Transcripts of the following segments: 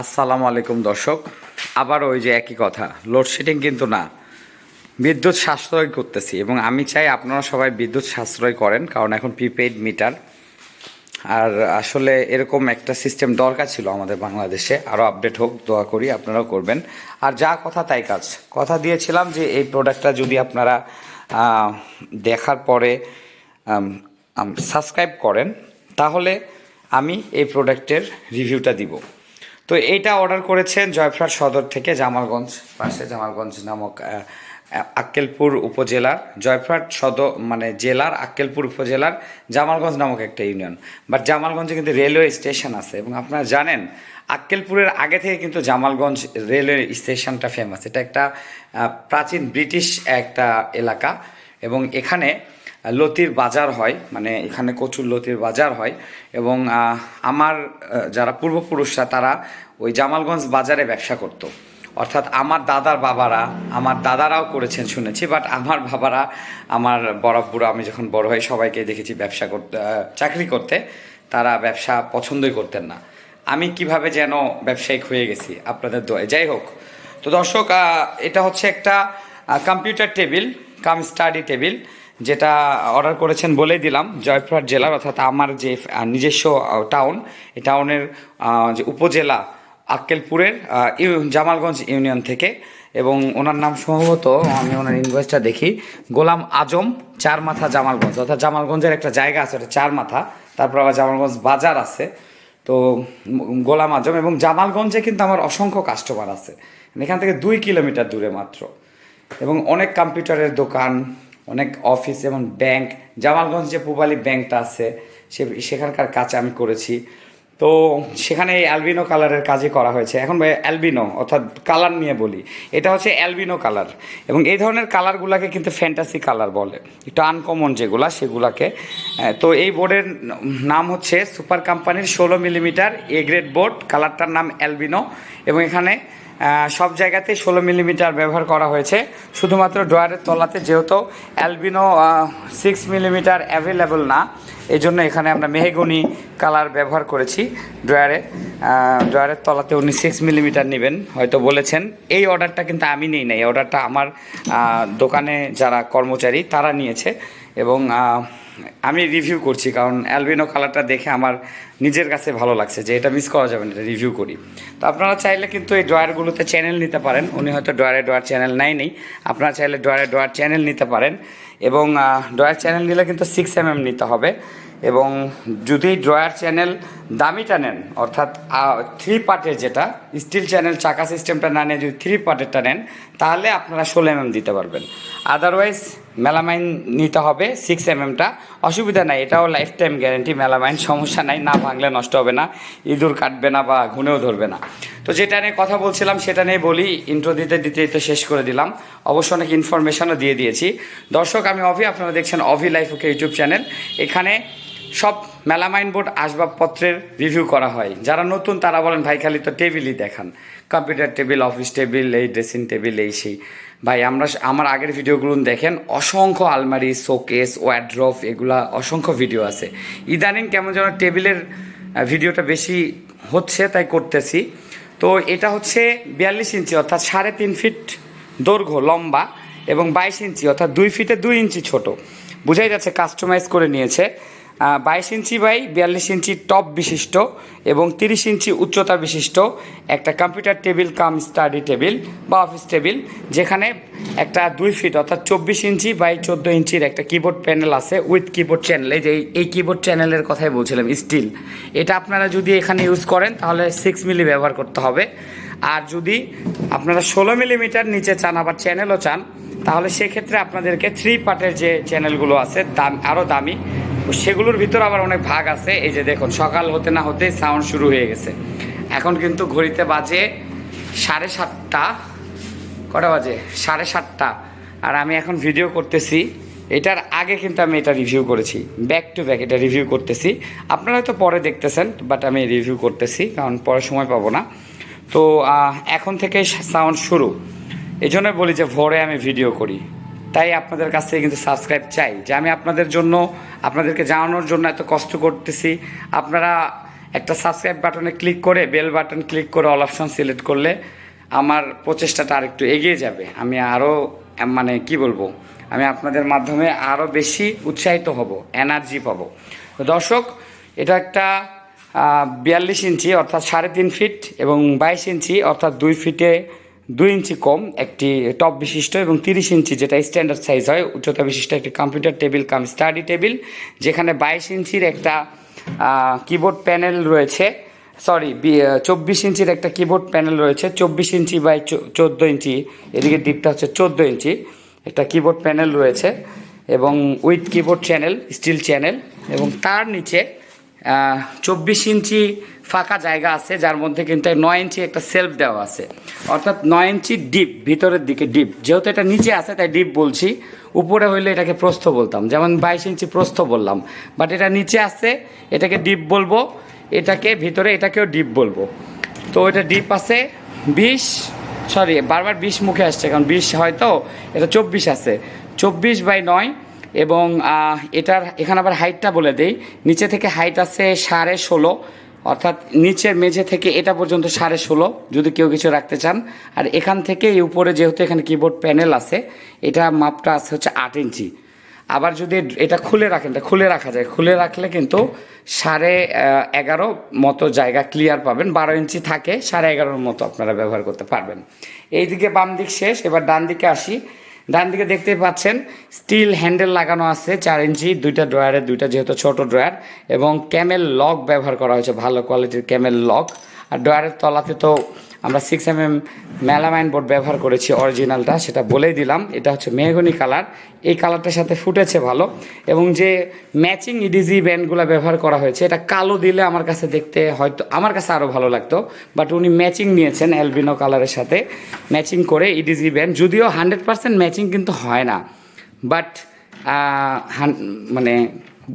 আসসালামু আলাইকুম দর্শক। আবার ওই যে একই কথা লোডশেডিং কিন্তু না। বিদ্যুৎ সাশ্রয় করতেছি এবং আমি চাই আপনারা সবাই বিদ্যুৎ সাশ্রয় করেন, কারণ এখন প্রিপেইড মিটার আর আসলে এরকম একটা সিস্টেম দরকার ছিল আমাদের বাংলাদেশে। আরও আপডেট হোক, দোয়া করি আপনারাও করবেন। আর যা কথা তাই কাজ। কথা দিয়েছিলাম যে এই প্রোডাক্টটা যদি আপনারা দেখার পরে সাবস্ক্রাইব করেন, তাহলে আমি এই প্রোডাক্টের রিভিউটা দিব। তো এইটা অর্ডার করেছেন জয়ফ্রাট সদর থেকে জামালগঞ্জ পাশে, জামালগঞ্জ নামক আক্কেলপুর উপজেলার জয়ফ্রাট সদর মানে জেলার আক্কেলপুর উপজেলার জামালগঞ্জ নামক একটা ইউনিয়ন বাট জামালগঞ্জে কিন্তু রেলওয়ে স্টেশন আছে এবং আপনারা জানেন, আক্কেলপুরের আগে থেকে কিন্তু জামালগঞ্জ রেলওয়ে স্টেশনটা ফেমাস এটা একটা প্রাচীন ব্রিটিশ একটা এলাকা এবং এখানে লতির বাজার হয় মানে এখানে কচুর লতির বাজার হয় এবং আমার যারা পূর্বপুরুষরা তারা ওই জামালগঞ্জ বাজারে ব্যবসা করতো। অর্থাৎ আমার দাদার বাবারা, আমার দাদারাও করেছেন শুনেছি বাট আমার বাবারা, আমার বড় বুড়ো আমি যখন বড় হই সবাইকে দেখেছি ব্যবসা করতে চাকরি করতে, তারা ব্যবসা পছন্দই করতেন না। আমি কীভাবে যেন ব্যবসায়িক হয়ে গেছি, আপনাদের দোয়ায়। যাই হোক, তো দর্শক এটা হচ্ছে একটা computer table cum study table যেটা অর্ডার করেছেন বলেই দিলাম, জয়পুরহাট জেলার অর্থাৎ আমার যে নিজস্ব টাউন এই টাউনের যে উপজেলা আক্কেলপুরের জামালগঞ্জ ইউনিয়ন থেকে এবং ওনার নাম সম্ভবত, আমি ওনার ইনভয়েসটা দেখি, গোলাম আজম চার মাথা জামালগঞ্জ। অর্থাৎ জামালগঞ্জের একটা জায়গা আছে, ওটা চার মাথা তারপর আবার জামালগঞ্জ বাজার আছে। তো গোলাম আজম এবং জামালগঞ্জে কিন্তু আমার অসংখ্য কাস্টমার আছে। এখান থেকে দুই কিলোমিটার দূরে মাত্র। এবং অনেক কম্পিউটারের দোকান অনেক অফিস এবং ব্যাংক জামালগঞ্জ যে পূবালী ব্যাংকটা আছে, সে, সেখানকার কাজ আমি করেছি। তো সেখানে এই অ্যালবিনো কালারের কাজই করা হয়েছে। এখন অ্যালবিনো অর্থাৎ কালার নিয়ে বলি। এটা হচ্ছে অ্যালবিনো কালার এবং এই ধরনের কালারগুলোকে কিন্তু ফ্যান্টাসি কালার বলে। একটু আনকমন যেগুলা, সেগুলাকে তো এই বোর্ডের নাম হচ্ছে সুপার কোম্পানির ষোলো মিলিমিটার এ গ্রেড বোর্ড কালারটার নাম অ্যালবিনো এবং এখানে সব জায়গাতেই ষোলো মিলিমিটার ব্যবহার করা হয়েছে। শুধুমাত্র ড্রয়ারের তলাতে যেহেতু অ্যালবিনো সিক্স মিলিমিটার অ্যাভেলেবল না এই জন্য এখানে আমরা মেহেগুনি কালার ব্যবহার করেছি ড্রয়ারে। ড্রয়ারের তলাতে উনি সিক্স মিলিমিটার নেবেন, হয়তো বলেছেন। এই অর্ডারটা কিন্তু আমি নিই নাই, এই অর্ডারটা আমার দোকানে যারা কর্মচারী তারা নিয়েছে এবং আমি রিভিউ করছি, কারণ অ্যালবিনো কালারটা দেখে আমার নিজের কাছে ভালো লাগছে যে এটা মিস করা যাবে না, এটা রিভিউ করি। তো আপনারা চাইলে কিন্তু এই ড্রয়ারগুলোতে চ্যানেল নিতে পারেন, উনি হয়তো ড্রয়ারে ড্রয়ার চ্যানেল নাই নেই, আপনারা চাইলে ড্রয়ারে ড্রয়ার চ্যানেল নিতে পারেন। এবং ড্রয়ার চ্যানেল নিলে কিন্তু সিক্স এম এম নিতে হবে। এবং যদি ড্রয়ার চ্যানেল দামিটা নেন, অর্থাৎ থ্রি পার্টের যেটা স্টিল চ্যানেল চাকা সিস্টেমটা না নিয়ে যদি থ্রি পার্টেরটা নেন, তাহলে আপনারা ষোলো এম দিতে পারবেন। আদারওয়াইজ মেলামাইন নিতে হবে সিক্স এম এমটা অসুবিধা নাই, এটাও লাইফ টাইম গ্যারেন্টি মেলামাইন সমস্যা নাই, না ভাঙলে নষ্ট হবে না, ইঁদুর কাটবে না বা ঘুনেও ধরবে না। তো যেটা নিয়ে কথা বলছিলাম, সেটা নিয়ে বলি ইন্ট্রো দিতে দিতে তো শেষ করে দিলাম। অবশ্য অনেক ইনফরমেশনও দিয়ে দিয়েছি। দর্শক, আমি অভি, আপনারা দেখছেন Abhi life okay YouTube channel এখানে সব মেলামাইন বোর্ড আসবাবপত্রের রিভিউ করা হয়। যারা নতুন, তারা বলেন, ভাই, খালি তো টেবিলই দেখান। কম্পিউটার টেবিল অফিস টেবিল এই ড্রেসিং টেবিল এই সেই। ভাই, আমরা আমার আগের ভিডিওগুলো দেখেন, অসংখ্য আলমারি, শোকেস ওয়াড্রফ এগুলা অসংখ্য ভিডিও আছে। ইদানিং কেমন যেন টেবিলের ভিডিওটা বেশি হচ্ছে, তাই করতেছি। তো এটা হচ্ছে বিয়াল্লিশ ইঞ্চি, অর্থাৎ সাড়ে তিন ফিট দৈর্ঘ্য, লম্বা, এবং বাইশ ইঞ্চি, অর্থাৎ দুই ফিটে দুই ইঞ্চি ছোট। বোঝাই যাচ্ছে কাস্টমাইজ করে নিয়েছে। বাইশ ইঞ্চি বাই বিয়াল্লিশ ইঞ্চি টপ বিশিষ্ট এবং তিরিশ ইঞ্চি উচ্চতা বিশিষ্ট একটা computer table cum study table বা অফিস টেবিল যেখানে একটা দুই ফিট অর্থাৎ চব্বিশ ইঞ্চি বাই চোদ্দ ইঞ্চির একটা কিবোর্ড প্যানেল আছে উইথ কিবোর্ড চ্যানেলে যে এই- কিবোর্ড চ্যানেলের কথাই বলছিলাম স্টিল এটা আপনারা যদি এখানে ইউজ করেন, তাহলে সিক্স মিলি ব্যবহার করতে হবে। আর যদি আপনারা ষোলো মিলিমিটার নিচে চান, আবার চ্যানেলও চান, তাহলে সেক্ষেত্রে আপনাদেরকে থ্রি পার্টের যে চ্যানেলগুলো আছে, দাম আরও দামি সেগুলোর ভিতর আবার অনেক ভাগ আছে। এই যে দেখুন, সকাল হতে না হতেই সাউন্ড শুরু হয়ে গেছে। এখন কিন্তু ঘড়িতে বাজে সাড়ে সাতটা, কটা বাজে? সাড়ে সাতটা। আর আমি এখন ভিডিও করতেছি। এটার আগে কিন্তু আমি এটা রিভিউ করেছি। ব্যাক টু ব্যাক এটা রিভিউ করতেছি। আপনারা হয়তো পরে দেখতেছেন বাট আমি রিভিউ করতেছি, কারণ পরে সময় পাবো না। তো এখন থেকে সাউন্ড শুরু। এই জন্য বলি যে ভোরে আমি ভিডিও করি। তাই আপনাদের কাছ থেকে কিন্তু সাবস্ক্রাইব চাই, যে আমি আপনাদের জন্য, আপনাদেরকে জানানোর জন্য এত কষ্ট করতেছি। আপনারা একটা সাবস্ক্রাইব বাটনে ক্লিক করে বেল বাটন ক্লিক করে অল অপশন সিলেক্ট করলে আমার প্রচেষ্টাটা আর একটু এগিয়ে যাবে। আমি আরও মানে কি বলব, আমি আপনাদের মাধ্যমে আরও বেশি উৎসাহিত হব এনার্জি পাবো। তো দর্শক, এটা একটা বিয়াল্লিশ ইঞ্চি অর্থাৎ সাড়ে তিন ফিট এবং বাইশ ইঞ্চি অর্থাৎ দুই ফিটে দুই ইঞ্চি কম, একটি টপ বিশিষ্ট এবং তিরিশ ইঞ্চি যেটা স্ট্যান্ডার্ড সাইজ হয়, উচ্চতা বিশিষ্ট একটি computer table cum study table যেখানে বাইশ ইঞ্চির একটা কিবোর্ড প্যানেল রয়েছে সরি চব্বিশ ইঞ্চির একটা কিবোর্ড প্যানেল রয়েছে, চব্বিশ ইঞ্চি বাই চোদ্দ ইঞ্চি, এদিকে ডিপটা হচ্ছে চোদ্দ ইঞ্চি, একটা কিবোর্ড প্যানেল রয়েছে এবং with keyboard channel steel channel এবং তার নিচে চব্বিশ ইঞ্চি ফাঁকা জায়গা আছে, যার মধ্যে কিন্তু নয় ইঞ্চি একটা সেলফ দেওয়া আছে। অর্থাৎ নয় ইঞ্চি ডিপ ভিতরের দিকে ডিপ যেহেতু এটা নিচে আছে, তাই ডিপ বলছি। উপরে হইলে এটাকে প্রস্থ বলতাম। যেমন বাইশ ইঞ্চি প্রস্থ বললাম। বাট এটা নিচে আছে, এটাকে ডিপ বলব। এটাকে ভিতরে, এটাকেও ডিপ বলব। তো এটা ডিপ আছে, বিশ সরি বারবার বিশ মুখে আসছে, কারণ বিশ হয়তো এটা চব্বিশ আছে। চব্বিশ বাই নয় এবং এটার, এখানে আবার হাইটটা বলে দেই। নিচে থেকে হাইট আছে সাড়ে ষোলো, অর্থাৎ নিচের মেঝে থেকে এটা পর্যন্ত সাড়ে ষোলো, যদি কেউ কিছু রাখতে চান। আর এখান থেকে এই উপরে যেহেতু এখানে কিবোর্ড প্যানেল আছে, এটা মাপটা আছে হচ্ছে আট ইঞ্চি। আবার যদি এটা খুলে রাখেন, এটা খুলে রাখা যায়। খুলে রাখলে কিন্তু সাড়ে এগারো মতো জায়গা ক্লিয়ার পাবেন। বারো ইঞ্চি থাকে, সাড়ে এগারোর মতো আপনারা ব্যবহার করতে পারবেন। এইদিকে বাম দিক শেষ, এবার ডান দিকে আসি। ডান দিকে দেখতে পাচ্ছেন স্টিল হ্যান্ডেল লাগানো আছে চার ইঞ্চি, দুইটা ড্রয়ারে দুইটা যেহেতু ছোট ড্রয়ার এবং ক্যামেল লক ব্যবহার করা হয়েছে, ভালো কোয়ালিটির ক্যামেল লক আর ড্রয়ারের তলাতে তো আমরা six M M melamine board ব্যবহার করেছি অরিজিনালটা সেটা বলেই দিলাম। এটা হচ্ছে মেহগনি কালার এই কালারটার সাথে ফুটেছে ভালো। এবং যে ম্যাচিং ইডিজি ব্যান্ডগুলো ব্যবহার করা হয়েছে, এটা কালো দিলে আমার কাছে দেখতে হয়তো, আমার কাছে আরও ভালো লাগতো। বাট উনি ম্যাচিং নিয়েছেন অ্যালবিনো কালারের সাথে। ম্যাচিং করে ইডিজি ব্যান্ড যদিও হান্ড্রেড পার্সেন্ট ম্যাচিং কিন্তু হয় না। বাট মানে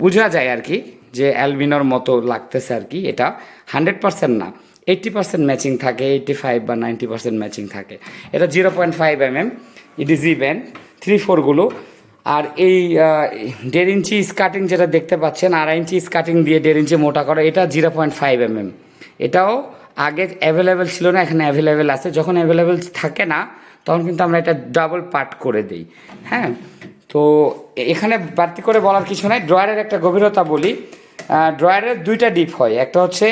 বোঝা যায় আর কি, যে অ্যালবিনোর মতো লাগতেছে আর কি, এটা। হান্ড্রেড পার্সেন্ট না। এইট্টি পার্সেন্ট ম্যাচিং থাকে এইট্টি ফাইভ বা নাইনটি পার্সেন্ট ম্যাচিং থাকে। এটা zero point five M M edge band three ফোরগুলো আর এই দেড় ইঞ্চি স্কার্টিং যেটা দেখতে পাচ্ছেন, আড়াই ইঞ্চি স্কার্টিং দিয়ে দেড় ইঞ্চি মোটা করা, এটা zero point five M M এটাও আগে অ্যাভেলেবেল ছিল না, এখানে অ্যাভেলেবেল আছে। যখন অ্যাভেলেবেল থাকে না, তখন কিন্তু আমরা এটা ডাবল পার্ট করে দিই হ্যাঁ? তো এখানে বাড়তি করে বলার কিছু নাই। ড্রয়ারের একটা গভীরতা বলি। ড্রয়ারের দুইটা ডিপ হয়। একটা হচ্ছে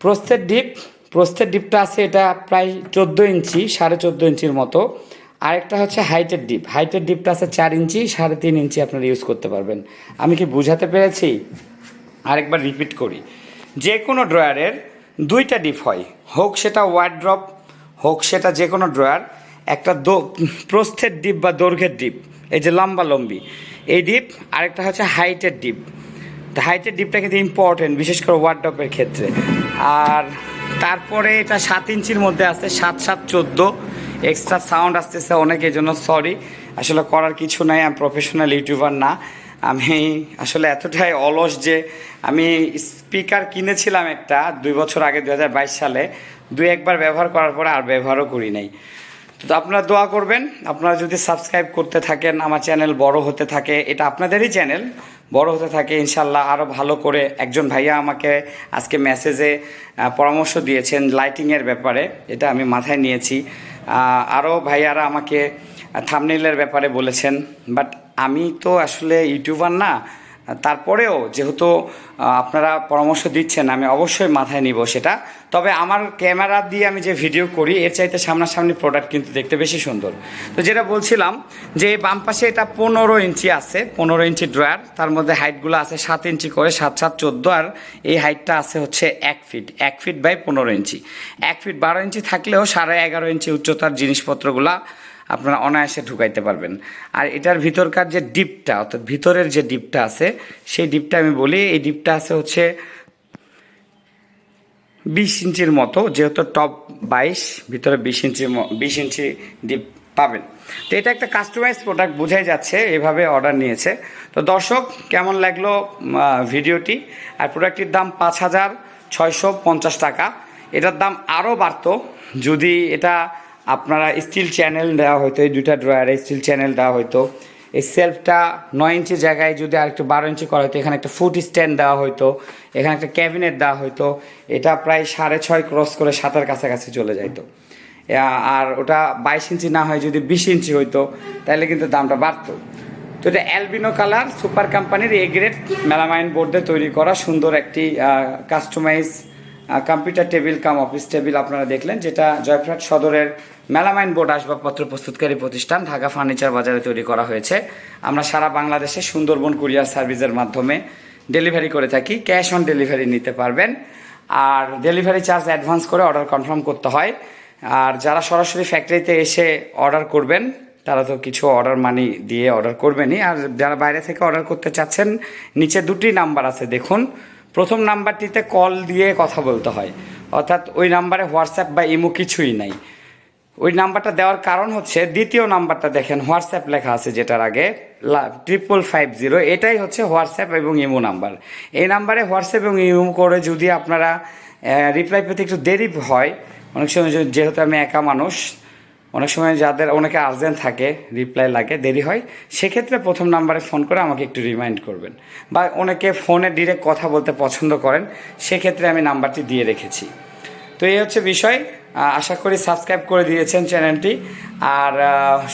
প্রস্থের ডিপ, প্রস্থের ডিপটা আছে এটা প্রায় চোদ্দ ইঞ্চি, সাড়ে চোদ্দ ইঞ্চির মতো। আরেকটা হচ্ছে হাইটের ডিপ, হাইটের ডিপটা আছে চার ইঞ্চি, সাড়ে তিন ইঞ্চি আপনারা ইউজ করতে পারবেন। আমি কি বুঝাতে পেরেছি? আরেকবার রিপিট করি। যে কোনো ড্রয়ারের দুইটা ডিপ হয়, হোক সেটা ওয়ার্ড্রপ হোক সেটা যে কোনো ড্রয়ার, একটা দো, প্রস্থের ডিপ বা দৈর্ঘ্যের ডিপ, এই যে লম্বা লম্বি, এই ডিপ, আরেকটা হচ্ছে হাইটের ডিপ। হাইটের ডিপটা কিন্তু ইম্পর্টেন্ট বিশেষ করে ওয়ার্ড্রপের ক্ষেত্রে। আর তারপরে এটা সাত ইঞ্চির মধ্যে আছে, সাত সাত চোদ্দ। এক্সট্রা সাউন্ড আসতেছে অনেকের জন্য সরি আসলে করার কিছু নাই আমি প্রফেশনাল ইউটিউবার না। আমি আসলে এতটাই অলস যে আমি স্পিকার কিনেছিলাম একটা দুই বছর আগে দু হাজার বাইশ সালে। দুই একবার ব্যবহার করার পরে আর ব্যবহারও করি নাই। তো আপনারা দোয়া করবেন, আপনারা যদি সাবস্ক্রাইব করতে থাকেন, আমার চ্যানেল বড় হতে থাকে, এটা আপনাদেরই চ্যানেল বড় হতে থাকে ইনশাল্লাহ আরও ভালো করে একজন ভাইয়া আমাকে আজকে মেসেজে পরামর্শ দিয়েছেন লাইটিংয়ের ব্যাপারে, এটা আমি মাথায় নিয়েছি। আরও ভাইয়ারা আমাকে থামনেলের ব্যাপারে বলেছেন বাট আমি তো আসলে ইউটিউবার না তারপরেও যেহেতু আপনারা পরামর্শ দিচ্ছেন, আমি অবশ্যই মাথায় নিব সেটা। তবে আমার ক্যামেরা দিয়ে আমি যে ভিডিও করি, এর চাইতে সামনাসামনি প্রোডাক্ট কিন্তু দেখতে বেশি সুন্দর। তো যেটা বলছিলাম যে বাম পাশে এটা পনেরো ইঞ্চি আছে, পনেরো ইঞ্চি ড্রয়ার তার মধ্যে হাইটগুলো আছে সাত ইঞ্চি করে, সাত সাত, চোদ্দ, আর এই হাইটটা আছে হচ্ছে এক ফিট এক ফিট বাই পনেরো ইঞ্চি। এক ফিট বারো ইঞ্চি থাকলেও সাড়ে এগারো ইঞ্চি উচ্চতার জিনিসপত্রগুলা আপনারা অনায়াসে ঢুকাইতে পারবেন। আর এটার ভিতরকার যে ডিপটা, অর্থাৎ ভিতরের যে ডিপটা আছে, সেই ডিপটা আমি বলি, এই ডিপটা আছে হচ্ছে বিশ ইঞ্চির মতো, যেহেতু টপ বাইশ, ভিতরে বিশ ইঞ্চি বিশ ইঞ্চি ডিপ পাবেন। তো এটা একটা কাস্টমাইজ প্রোডাক্ট বোঝাই যাচ্ছে, এভাবে অর্ডার নিয়েছে। তো দর্শক, কেমন লাগল ভিডিওটি? আর প্রোডাক্টটির দাম পাঁচ হাজার ছয়শো পঞ্চাশ টাকা। এটার দাম আরও বাড়তো, যদি এটা আপনারা স্টিল চ্যানেল দেওয়া হতো এই দুইটা ড্রয়ারে স্টিল চ্যানেল দেওয়া হতো এই সেলফটা নয় ইঞ্চি জায়গায় যদি আর একটু বারো ইঞ্চি করা হতো এখানে একটা ফুট স্ট্যান্ড দেওয়া হতো এখানে একটা ক্যাবিনেট দেওয়া হতো এটা প্রায় সাড়ে ছয় ক্রস করে সাতার কাছাকাছি চলে যাইতো আর ওটা বাইশ ইঞ্চি না হয়, যদি বিশ ইঞ্চি হইতো তাহলে কিন্তু দামটা বাড়তো। তো এটা অ্যালবিনো কালার সুপার কোম্পানির এ গ্রেড মেলামাইন বোর্ডে তৈরি করা, সুন্দর একটি customise computer table cum office table আপনারা দেখলেন, যেটা জয়প্রহাট সদরের মেলামাইন বোর্ড আসবাবপত্র প্রস্তুতকারী প্রতিষ্ঠান, ঢাকা ফার্নিচার বাজারে তৈরি করা হয়েছে। আমরা সারা বাংলাদেশে সুন্দরবন কুরিয়ার সার্ভিসের মাধ্যমে ডেলিভারি করে থাকি। ক্যাশ অন ডেলিভারি নিতে পারবেন। আর ডেলিভারি চার্জ অ্যাডভান্স করে অর্ডার কনফার্ম করতে হয়। আর যারা সরাসরি ফ্যাক্টরিতে এসে অর্ডার করবেন, তারা তো কিছু অর্ডার মানি দিয়ে অর্ডার করবেনই। আর যারা বাইরে থেকে অর্ডার করতে চাচ্ছেন, নিচে দুটি নাম্বার আছে, দেখুন। প্রথম নাম্বারটিতে কল দিয়ে কথা বলতে হয়। অর্থাৎ ওই নাম্বারে হোয়াটসঅ্যাপ বা ইমো কিছুই নাই। ওই নাম্বারটা দেওয়ার কারণ হচ্ছে দ্বিতীয় নাম্বারটা দেখেন, হোয়াটসঅ্যাপ লেখা আছে যেটার আগে ট্রিপল ফাইভ জিরো এটাই হচ্ছে হোয়াটসঅ্যাপ এবং ইমো নাম্বার। এই নাম্বারে হোয়াটসঅ্যাপ এবং ইমো করে যদি আপনারা রিপ্লাই পেতে একটু দেরি হয়, অনেক সময় যেহেতু আমি একা মানুষ অনেক সময় যাদের অনেকে আর্জেন্ট থাকে রিপ্লাই লাগে, দেরি হয়, সেক্ষেত্রে প্রথম নাম্বারে ফোন করে আমাকে একটু রিমাইন্ড করবেন। বা অনেকে ফোনে ডিরেক্ট কথা বলতে পছন্দ করেন, সেক্ষেত্রে আমি নাম্বারটি দিয়ে রেখেছি। তো এই হচ্ছে বিষয়। আশা করি সাবস্ক্রাইব করে দিয়েছেন চ্যানেলটি আর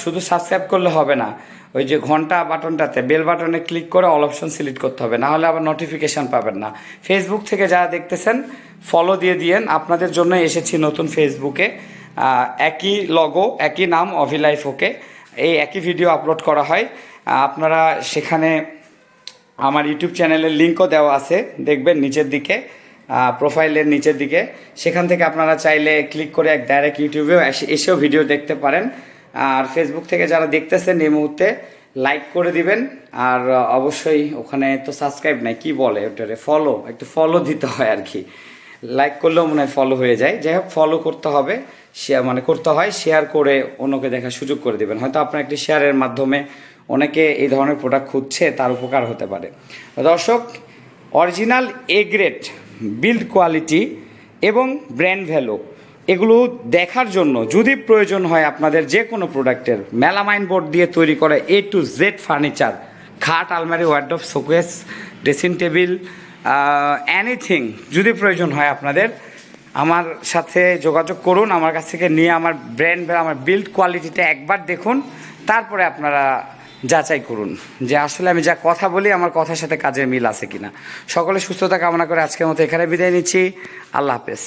শুধু সাবস্ক্রাইব করলে হবে না, ওই যে ঘণ্টা বাটনটাতে বেল বাটনে ক্লিক করে অল অপশন সিলেক্ট করতে হবে না হলে আবার নোটিফিকেশন পাবেন না। ফেসবুক থেকে যারা দেখতেছেন ফলো দিয়ে দিয়েন। আপনাদের জন্য এসেছি নতুন ফেসবুকে একই লগো একই নাম অভিলাইফ ওকে এই একই ভিডিও আপলোড করা হয়। আপনারা সেখানে আমার ইউটিউব চ্যানেলের লিঙ্কও দেওয়া আছে। দেখবেন নিচের দিকে প্রোফাইলের নিচের দিকে। সেখান থেকে আপনারা চাইলে ক্লিক করে এক ডাইরেক্ট ইউটিউবেও এসে- এসেও ভিডিও দেখতে পারেন। আর ফেসবুক থেকে যারা দেখতেছেন এই মুহূর্তে লাইক করে দিবেন। আর অবশ্যই ওখানে তো সাবস্ক্রাইব নাই, কি বলে ওটারে? ফলো একটু ফলো দিতে হয় আর কি। লাইক করলেও মনে হয় ফলো হয়ে যায়। যাই হোক ফলো করতে হবে। শেয়ার মানে করতে হয় শেয়ার করে অন্যকে দেখার সুযোগ করে দেবেন। হয়তো আপনার একটি শেয়ারের মাধ্যমে অনেকে এই ধরনের প্রোডাক্ট খুঁজছে, তার উপকার হতে পারে। দর্শক original A grade build quality এবং ব্র্যান্ড ভ্যালু এগুলো দেখার জন্য যদি প্রয়োজন হয় আপনাদের যে কোনো প্রোডাক্টের মেলামাইন বোর্ড দিয়ে তৈরি করা এ টু জেড ফার্নিচার খাট, আলমারি wardrobe showcase dressing table anything যদি প্রয়োজন হয় আপনাদের আমার সাথে যোগাযোগ করুন, আমার কাছ থেকে নিয়ে আমার ব্র্যান্ড আমার বিল্ড কোয়ালিটিটা একবার দেখুন, তারপরে আপনারা যাচাই করুন যে আসলে আমি যা কথা বলি, আমার কথার সাথে কাজের মিল আছে কিনা। সকলে সুস্থতা কামনা করে আজকের মতো এখানে বিদায় নিচ্ছি। আল্লাহ হাফেজ।